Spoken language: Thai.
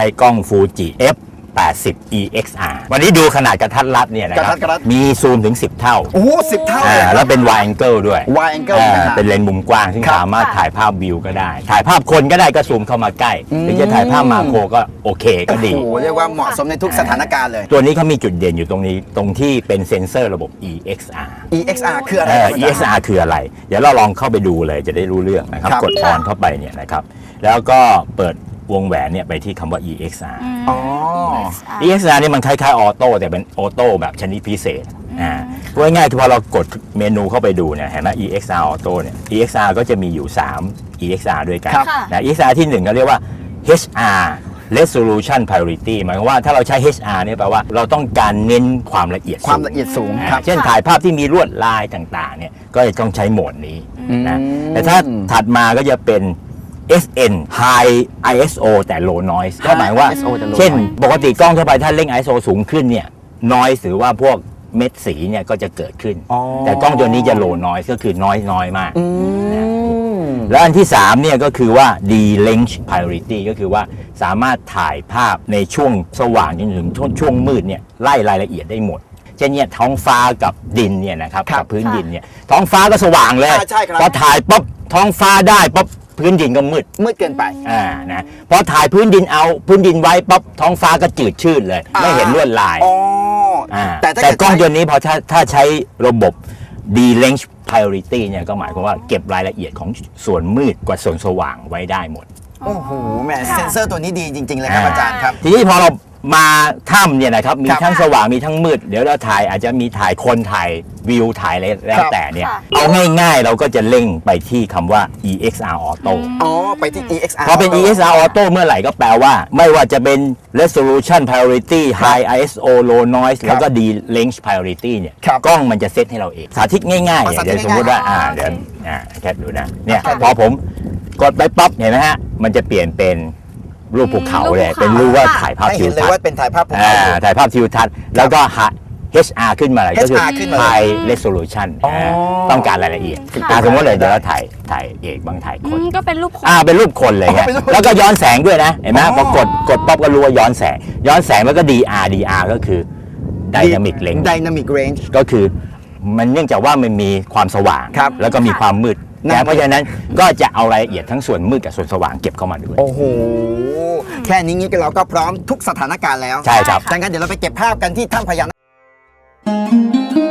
ไอ้กล้องฟูจิ F 80 EXR วันนี้ดูขนาดกระทัดรัดเนี่ยนะคกรัระทัดกระทัด มีซูมถึง 10 เท่าโอ้สิบเท่าอ่าเลยแล้วเป็น wide angle ด้วย wide angle อ่านะฮะเป็นเลนส์มุมกว้างซึ่งครับสามารถถ่ายภาพวิวก็ได้ ถ่ายภาพคนก็ได้ก็ซูมเข้ามาใกล้อืม หรือจะถ่ายภาพมาโครก็โอเคก็ดี โอ้โหเรียกว่าเหมาะสมในทุกสถานการณ์เลย ตัวนี้เขามีจุดเด่นอยู่ตรงนี้ตรงที่เป็นเซ็นเซอร์ระบบ EXR EXR คืออะไรเอ่อครับอาจารย์ EXR คืออะไร เดี๋ยวเราลองเข้าไปดูเลยจะได้รู้เรื่องนะครับ ครับ กดออนเข้าไปเนี่ยนะครับ แล้วก็เปิด วงแหวนเนี่ยไปที่คำว่า EXR อ๋อ EXR นี่มันคล้ายๆออโต้แต่เป็นออโต้แบบชนิดพิเศษอ่าพูดง่ายๆคือพอเรากดเมนูเข้าไปดูเนี่ยเห็นไหม EXR ออโต้เนี่ย EXR ก็จะมีอยู่ 3 EXR ด้วยกันครับ นะ EXR ที่ 1 ก็เรียกว่า HR resolution priority หมายความว่าถ้าเราใช้ HR เนี่ยแปลว่าเราต้องการเน้นความละเอียดความละเอียดสูงอ่าครับเช่นถ่ายภาพที่มีลวดลายต่างๆเนี่ยก็จะต้องใช้โหมดนี้นะอืมแต่ถ้าถัดมาก็จะเป็น SN High ISO แต่ Low Noise ก็หมายว่า ISO แต่ low เช่น noise ปกติกล้องทั่วไปถ้าเร่ง ISO สูงขึ้นเนี่ย noise หรือว่าพวกเม็ดสีเนี่ยก็จะเกิดขึ้น อ๋อ แต่กล้องตัวนี้จะ low noise ก็คือน้อยน้อยมาก อืม แล้วอันที่ 3 เนี่ยก็คือว่า D length priority ก็คือว่าสามารถถ่ายภาพในช่วงสว่างจนถึงช่วงช่วงมืดเนี่ยไล่รายละเอียดได้หมด เช่นเนี่ยท้องฟ้ากับดินเนี่ยนะครับครับ กับพื้นดินเนี่ยท้องฟ้าก็สว่างเลยอ่าใช่ครับ พอถ่ายปุ๊บท้องฟ้าได้ปุ๊บ พื้นดินก็มืดมืดเกินไป อ่านะพอถ่ายพื้นดินเอาพื้นดินไว้ปุ๊บท้องฟ้าก็จืดชืดเลยอ่าไม่เห็นลวดลายอ๋อออ่าแต่ถ้าแต่เกิดกล้องใช้ตัวนี้พอถ้าถ้าใช้ระบบ D length priority เนี่ยก็หมายความว่าเก็บรายละเอียดของส่วนมืดกว่าส่วนสว่างไว้ได้หมด โอ้โหแหมค่ะเซนเซอร์ตัวนี้ดีจริง ๆ เลยครับอาจารย์ครับ ทีนี้พอเรา มาถ้ำเนี่ยนะครับ มีครับทั้งสว่างมีทั้งมืด เดี๋ยวเราถ่ายอาจจะมีถ่ายคนถ่ายวิวถ่ายอะไรแล้ควรับแต่เนี่ย ค่ะ เอาง่ายๆเราก็จะเร่งไปที่คำว่า EXR Auto อ๋อ ไปที่ EXR พอเป็น ESR Auto เมื่อไหร่ก็แปลว่า ไม่ว่าจะเป็น Resolution Priority High ISO Low Noise ครับแล้วก็ D Length Priority เนี่ย ครับกล้องมันจะเซตให้เราเอง สาธิตง่ายๆอ๋อเนี่ยสาธิเดี๋ยตวสมมติว่าง่ายๆอ่าอ๋อเดี๋ยวโอเคอ่าแคปดูนะ เนี่ยครับพอผมกดไปปั๊บเห็นไหมฮะ มันจะเปลี่ยนเป็น รูปภูเขาเลยรูปภูเขาเป็นรูปว่าค่ะถ่ายภาพให้ทิเห็วนเลยทัศว่าน์เป็นถ่ายภาพภูอ่าเขา ถ่ายภาพทิวทัศน์แล้วก็หา HR ขึ้นมาเลยก็คือ HR ขึ้นมาเลย High Resolution อ๋ออ่าต้องการรายละเอียดค่ะ อ่าสมมติเลยเดี๋ยวเราถ่ายถ่ายเอกบางถ่ายคอืน มก็เป็นรูปคน อ่าเป็นรูปคนเลยอ๋ไงอเป็นรูปแล้วก็ย้อนแสงด้วยนะเห็นไหมอ๋อพอกดกดป๊อปก็รู้ว่าย้อนแสง ย้อนแสงแล้วก็ DR DR ก็คือ Dynamic Range Dynamic Range ก็คือมันเนื่องจากว่ามันมีความสว่าง ครับแล้วก็มีความมืด นั่นนะเพราะฉะนั้นก็จะเอารายละเอียดทั้งส่วนมืดกับส่วนสว่างเก็บเข้ามาด้วย โอ้โห แค่นี้งี้เราก็พร้อมทุกสถานการณ์แล้วใช่ครับดังนั้นเดี๋ยวเราไปเก็บภาพกันที่ถ้ำพญานาค